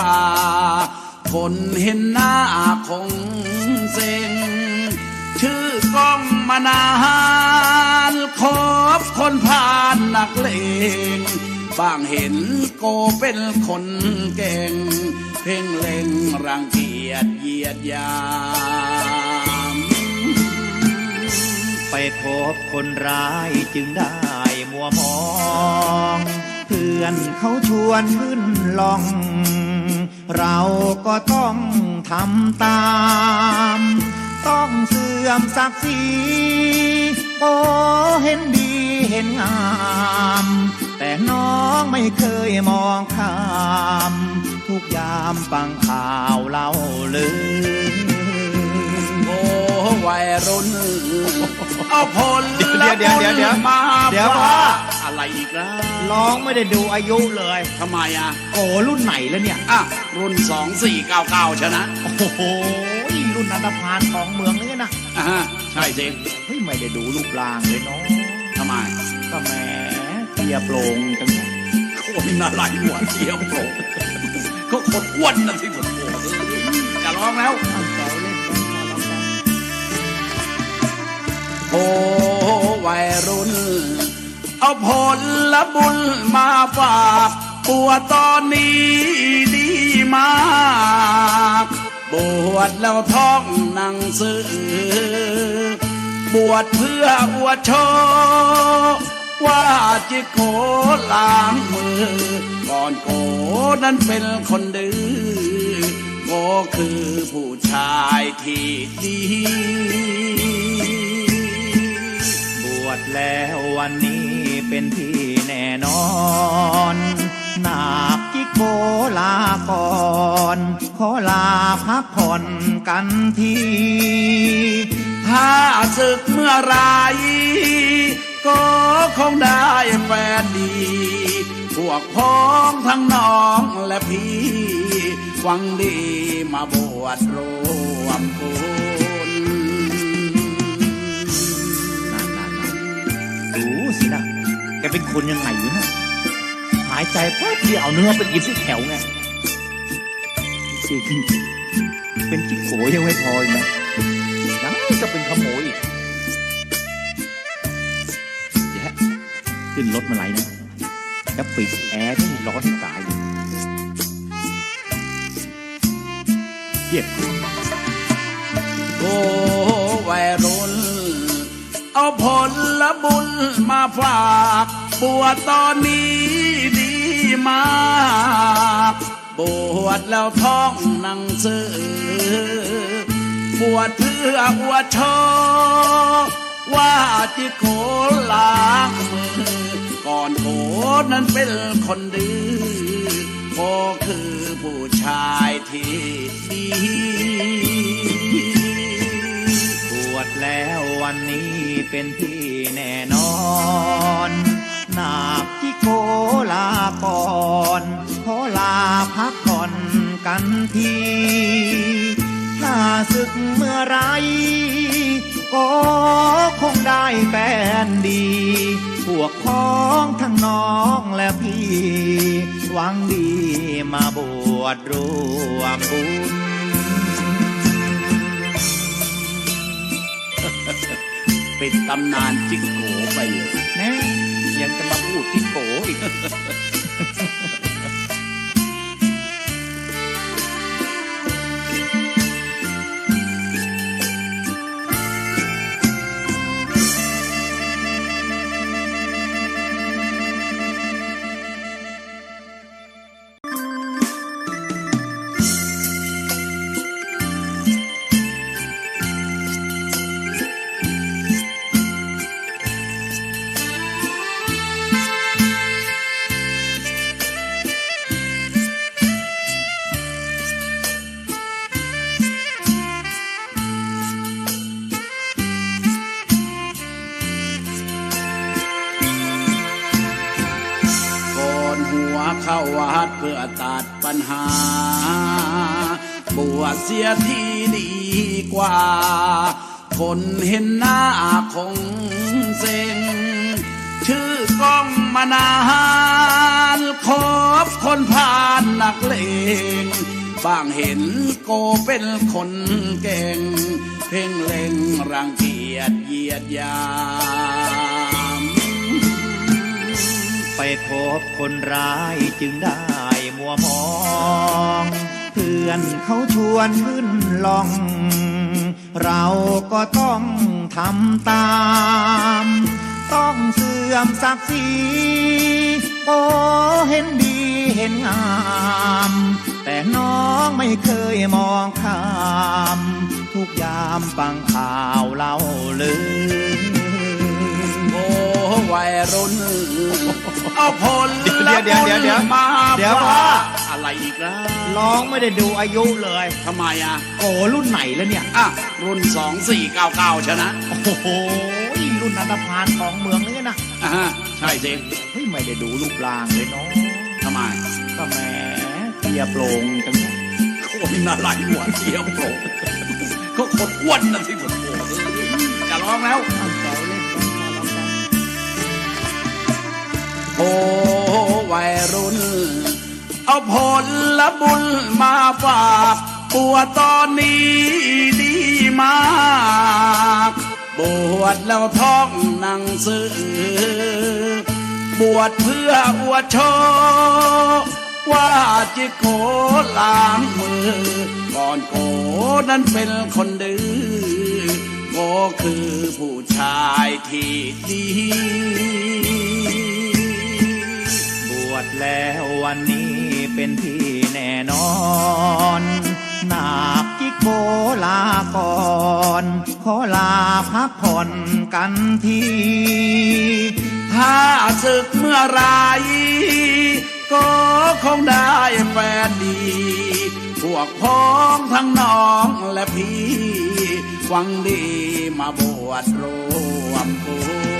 ว่า คนเห็นหน้าคงเซ็งชื่อกล้องมานานคบคนผ่านนักเลงบางเห็นโกเป็นคนเก่ง เพ่งเล็งรังเกียจเหยียดยามไปพบคนร้ายจึงได้มัวมอง เพื่อนเขาชวนขึ้นลอง เราก็ต้องทำตาม ต้องเสื่อมศักดิ์ศรีโอ้เห็นดีเห็นงาม แต่น้องไม่เคยมองข้าม ทุกยามฟังข่าวเล่าลือโอ้วัยรุ่นเอาผลเดี๋ยวเดี๋ยวเดี๋ยวเดี๋ยวมาเดี๋ยวฝากพ่ ออะไรอีกแล้วร้องไม่ได้ดูอายุเลยทำไมอะโอ้รุ่นไหนแล้วเนี่ย อะรุ่นสองสี่เก้าเก้าชนะโอ้โหรุ่นนันทพานของเมืองนี่นะอ่าฮะใช่สิเฮ้ยไม่ได้ดูรูปร่างเลยเนาะทำไมก็แหมเตียโปร่งจังเนี่ยคนอะไรหัวเทียมโผล่ก็คนอ้วนนะที่ผมโผล่จะร้องแล้วเอาแซวเล่นกันมาแล้วกัน โอ้วัยรุ่น เอาผลละบุญมาฝากปวดตอนนี้ดีมากบวชแล้วท่องหนังสือบวชเพื่ออวดโชว่าจิโกล้างมือ ก่อนโกนั้นเป็นคนดื้อโกคือผู้ชายที่ดี บวชแล้ววัน เป็นที่แน่นอนนาคจิโกลาก่อนขอลาพักผ่อนกันที ถ้าศึกเมื่อไรก็คงได้แฟนดี พวกพ้องทั้งน้องและพี่หวังดีมาบวชรวมคุณนั่นๆดูสินะ แกเป็นคนยังไงวะเนะหายใจแป๊บเดียวเอาเนื้อไปกินที่แถวไงสิเป็นจิ๊กโกยังไม่พออีกนะยังจะเป็นขโมยอีกเดี๋ยวขึ้นรถมาไหลนะแล้วปิดแอร์ที่ร้อนตายเลยเย็บโอ้วัยรุ่ เอาผลละบุญมาฝากบวชตอนนี้ดีมากบวชแล้วท่องหนังสือบวชเพื่ออวดโชว์ว่าจิโกล้างมือ ก่อนโกนั้นเป็นคนดื้อโกคือผู้ชายที่ดี แล้ววันนี้เป็นที่แน่นอนนาคที่โคลาก่อนขอลาพักผ่อนกันทีถ้าศึกเมื่อไร ก็คงได้แฟนดี พวกพ้องทั้งน้องและพี่ หวังดีมาบวชรวมบุญ ป็นตำนานจิงโกไปเลยนะยังจะมาพูดที่โกอีก หัวเข้าวัดเพื่อตัดปัญหา บวชเสียทีดีกว่า คนเห็นหน้าคงเซ็งชื่อก้องมานานคบคนผ่านนักเลงบางเห็นโกเป็นคนเก่ง เพ่งเล็งรังเกียจเยียดยา ไปพบคนร้ายจึงได้มัวมอง เพื่อนเขาชวนขึ้นลอง เราก็ต้องทำตาม ต้องเสื่อมศักดิ์ศรีโอ้เห็นดีเห็นงาม แต่น้องไม่เคยมองข้าม ทุกยามฟังข่าวเล่าลือโอ้ วัยรุ่นเอาผลเดี๋ยวเดี๋ยวเดี๋ยวเดี๋ยวมาเดี๋ยวว่าพ่อ อะไรอีกแล้วร้องไม่ได้ดูอายุเลยทำไมอะโอ้รุ่นไหนแล้วเนี่ย อะรุ่นสองสี่เก้าเก้าชนะโอ้โหรุ่นนันทพานของเมืองเลยนะอะฮะใช่สิเฮ้ยไม่ได้ดูรูปร่างเลยเนาะทำไมก็แหมเตียโปร่งจังเนี่ยคนอะไรหัวเทียวโผล่ก็คนอ้วนนะที่หัวโผล่จะร้องแล้ว โอ้วัยรุ่น เอาผลละบุญมาฝากปัวตอนนี้ดีมาก บวชแล้วท่องนั่งสือบวชเพื่ออวดโชว์ว่าจิโกล้างมือ ก่อนโกนั้นเป็นคนดื้อโกคือผู้ชายที่ดี บวชแล้ววันนี้เป็นที่แน่นอนนาคจิโกลาก่อนขอลาพักผ่อนกันที ถ้าศึกเมื่อไรก็คงได้แฟนดี พวกพ้องทั้งน้องและพี่หวังดีมาบวชรวมบุญ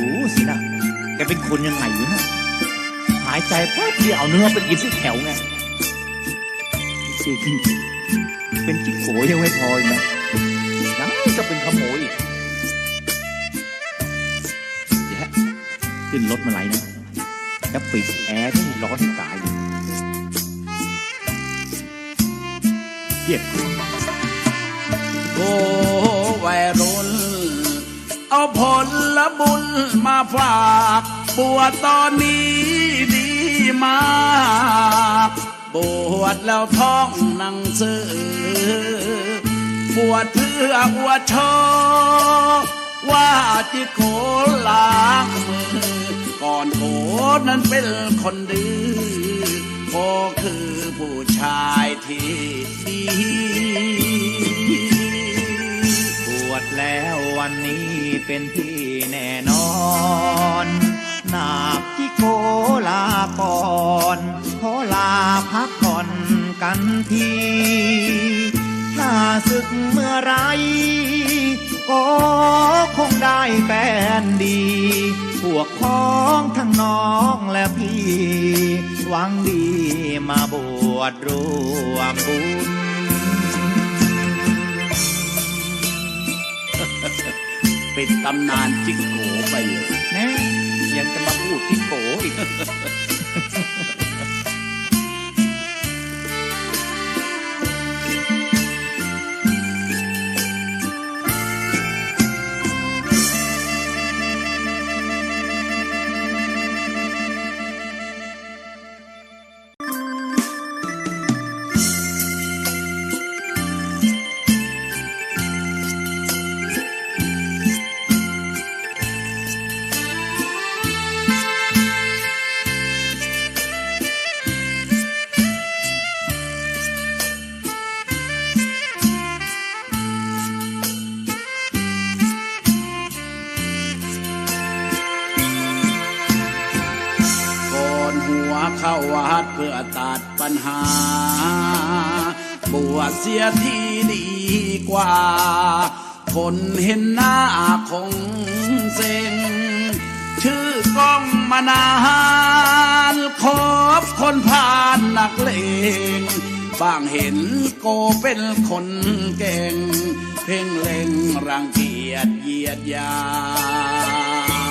ดูสินะแกเป็นคนยังไงอยู่นะหายใจแป๊บเดียวเอาเนื้อไปกินที่แถวไงจริงเป็นจิ๊กโกยังไม่พออีกนะยังจะเป็นขโมยอีกเดี๋ยวขึ้นรถมาไหลนะแล้วปิดแอร์ที่ร้อนที่ตายเย็ดโอ้วัยรุ่น เอาผลละบุญมาฝากบวชตอนนี้ดีมากบวชแล้วท่องหนังสือบวชเพื่ออวดโชว์ว่าจิโกล้างมือ ก่อนโกนั้นเป็นคนดื้อโกคือผู้ชายที่ดี แล้ววันนี้เป็นที่แน่นอนนาคที่โคลาก่อนขอลาพักผ่อนกันทีถ้าศึกเมื่อไร ก็คงได้แฟนดี พวกพ้องทั้งน้องและพี่ หวังดีมาบวชรวมบุญ ปิดตำนานจิกโกไปเลยนะยังจะมาพูดที่โกอีก เสียทีดีกว่า คนเห็นหน้าคงเซ็งชื่อกล้องมานานคบคนผ่านนักเลงบางเห็นโกเป็นคนเก่ง เพ่งเล็งรังเกียดเหยียดยา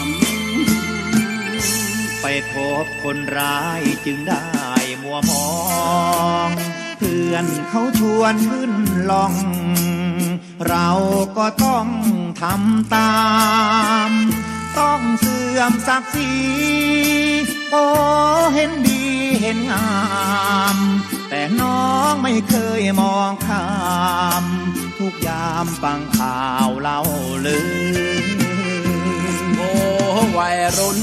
มไปพบคนร้ายจึงได้มัวมอง เพื่อนเขาชวนขึ้นลอง เราก็ต้องทำตาม ต้องเสื่อมศักดิ์ศรีโอ้เห็นดีเห็นงาม แต่น้องไม่เคยมองข้าม ทุกยามฟังข่าวเล่าลือโอ้วัยรุ่น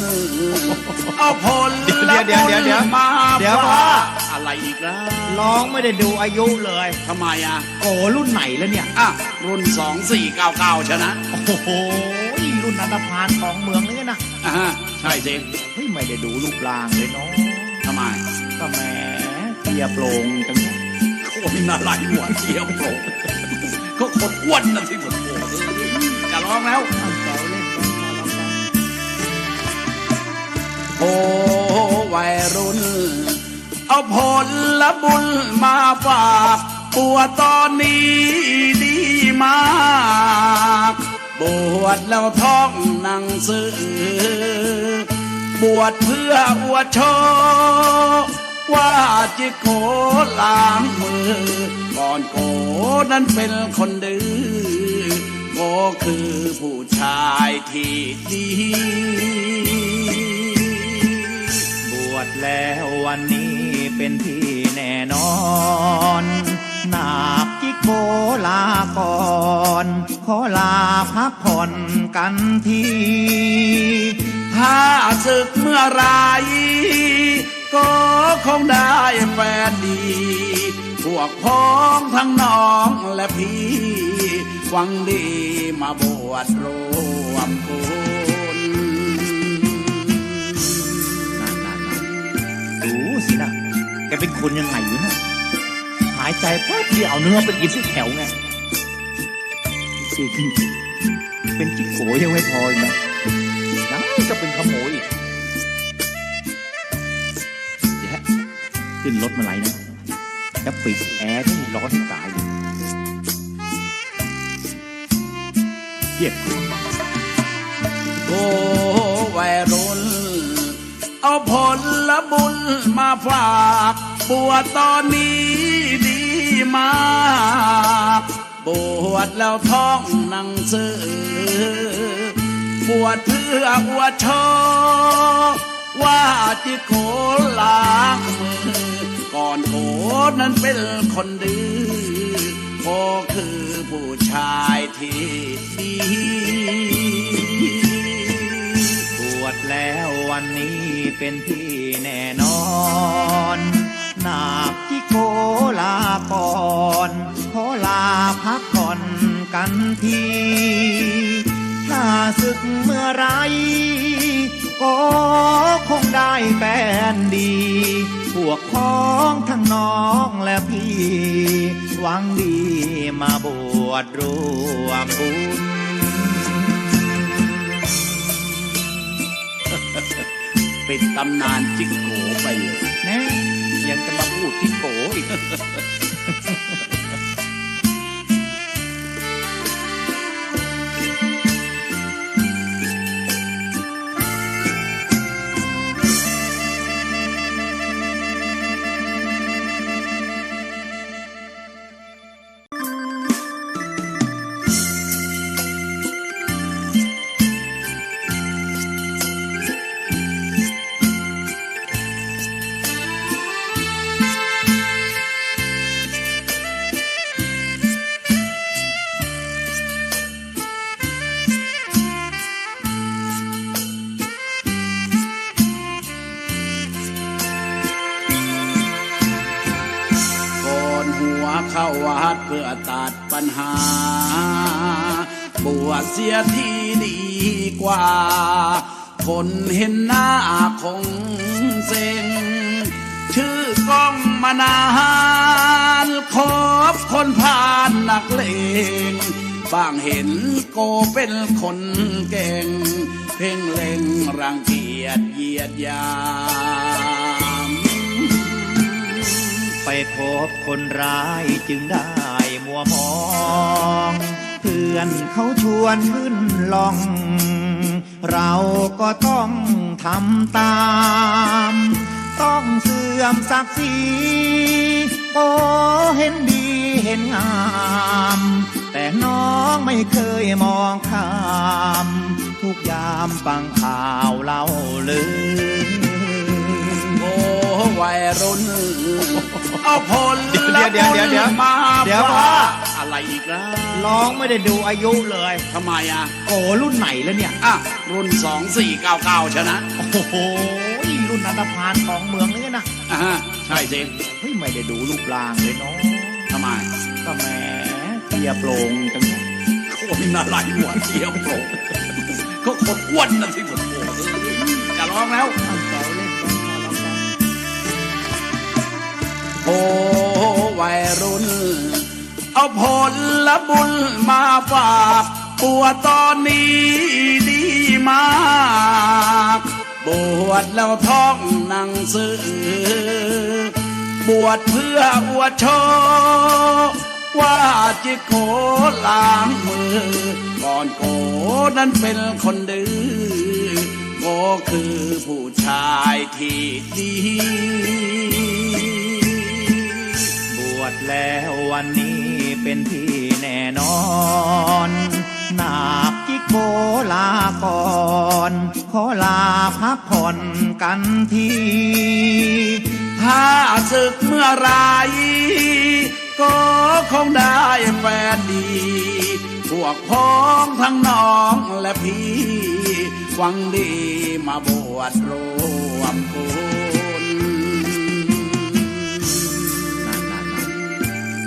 เอาผลเดี๋ยวเดี๋ยวเดี๋ยวเดี๋ยวมาเดี๋ยวฝากว่า อะไรอีกแล้วร้องไม่ได้ดูอายุเลยทำไมอะโอ้รุ่นไหนแล้วเนี่ย อะรุ่นสองสี่เก้าเก้าชนะโอ้โหรุ่นนันทพานของเมืองเลยนะอะฮะใช่สิเฮ้ยไม่ได้ดูรูปร่างเลยเนาะทำไมก็แหมเตียโปร่งจังเนี่ยคนอะไรหัวเทียมโผล่ก็คนอ้วนนะที่ผมโผล่จะร้องแล้วเอาแซวเล่นกันพอแล้วกันโอ้วัยรุ่น เอาผลละบุญมาฝากปวตอนนี้ดีมากบวชแล้วท่องหนังสือบวชเพื่ออวดโชว์ว่าจิโกล้างมือ ก่อนโกนั้นเป็นคนดื้อโกคือผู้ชายที่ดี วชแล้ววันนี้เป็นที่แน่นอนนาบจิโกลาก่อนขอลาพักผ่อนกันที ถ้าศึกเมื่อไรก็คงได้แฟนดี พวกพ้องทั้งน้องและพี่หวังดีมาบวชรวมบุญ สินะแกเป็นคนยังไงอยู่นะหายใจแป๊บเดียวเอาเนื้อไปกินที่แถวไงจริงเป็นจิ๊กโกยังไม่พออีกนะยังจะเป็นขโมยอีกเดี๋ยวขึ้นรถมาไหลนะแล้วปิดแอร์ที่ร้อนที่ตายเลยเยี่ยมโอ้วัยรุ่น เอาผลละบุญมาฝากบวชตอนนี้ดีมากบวชแล้วท่องหนังสือบวชเพื่ออวดโชว์ว่าจิโกล้างมือก่อนโกนั้นเป็นคนดื้อโกคือผู้ชายที่ดีบวชแล้ววันนี้ เป็นที่แน่นอนนาบที่โกลาก่อนขอลาพักผ่อนกันทีถ้าศึกเมื่อไร ก็คงได้แฟนดี พวกพ้องทั้งน้องและพี่ หวังดีมาบวชรวมบุญ ปิดตำนานจิงโกไปเลยนะยังจะมาพูดที่โกอีก วาดเพื่อตัดปัญหา บวชเสียทีดีกว่า คนเห็นหน้าคงเซ็ง ชื่อกล้องมานานคบคนผ่านนักเลงบางเห็นโกเป็นคนเก่ง เพ่งเล็งรังเกียจเหยียดยามไปพบ คนร้ายจึงได้มัวมอง เพื่อนเขาชวนขึ้นลอง เราก็ต้องทำตาม ต้องเสื่อมศักดิ์ศรีโอเห็นดีเห็นงาม แต่น้องไม่เคยมองข้าม ทุกยามฟังข่าวเล่าลือ วัยรุ่น เอาผลเดี๋ยวเดี๋ยวเดี๋ยวเดี๋ยวมาเดี๋ยวฝากพ่อ อะไรอีกแล้วร้องไม่ได้ดูอายุเลยทำไมอะโอ้รุ่นไหนแล้วเนี่ย อะรุ่นสองสี่เก้าเก้าชนะโอ้โหรุ่นนันทพานของเมืองนี่นะอะฮะใช่สิเฮ้ยไม่ได้ดูรูปร่างเลยเนาะทำไมก็แหมเตียโปร่งจังเนี่ยคนอะไรหัวเทียมโผล่ก็คนอ้วนนะที่ผมโผล่จะร้องแล้ว โอ้วัยรุ่น เอาผลละบุญมาฝากปัวตอนนี้ดีมากบวชแล้วท่องหนังสือบวชเพื่ออวดโชว่าจิโกล้างมือ ก่อนโกนั้นเป็นคนดื้อโกคือผู้ชายที่ดี แล้ววันนี้เป็นที่แน่นอนนาคจิโกลาก่อนขอลาพักผ่อนกันทีถ้าศึกเมื่อไรก็คงได้แฟนดี พวกพ้องทั้งน้องและพี่หวังดีมาบวชรวมคุณ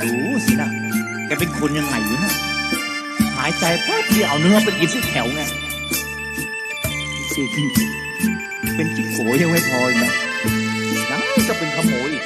ดูสินะแกเป็นคนยังไงอยู่นะหายใจปั๊บเดียวเอาเนื้อไปกินที่แถวไงจริงเป็นจิ๊กโขยังไม่พออีกนะยังจะเป็นขโมยอีก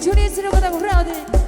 주님 스르고다 후라오들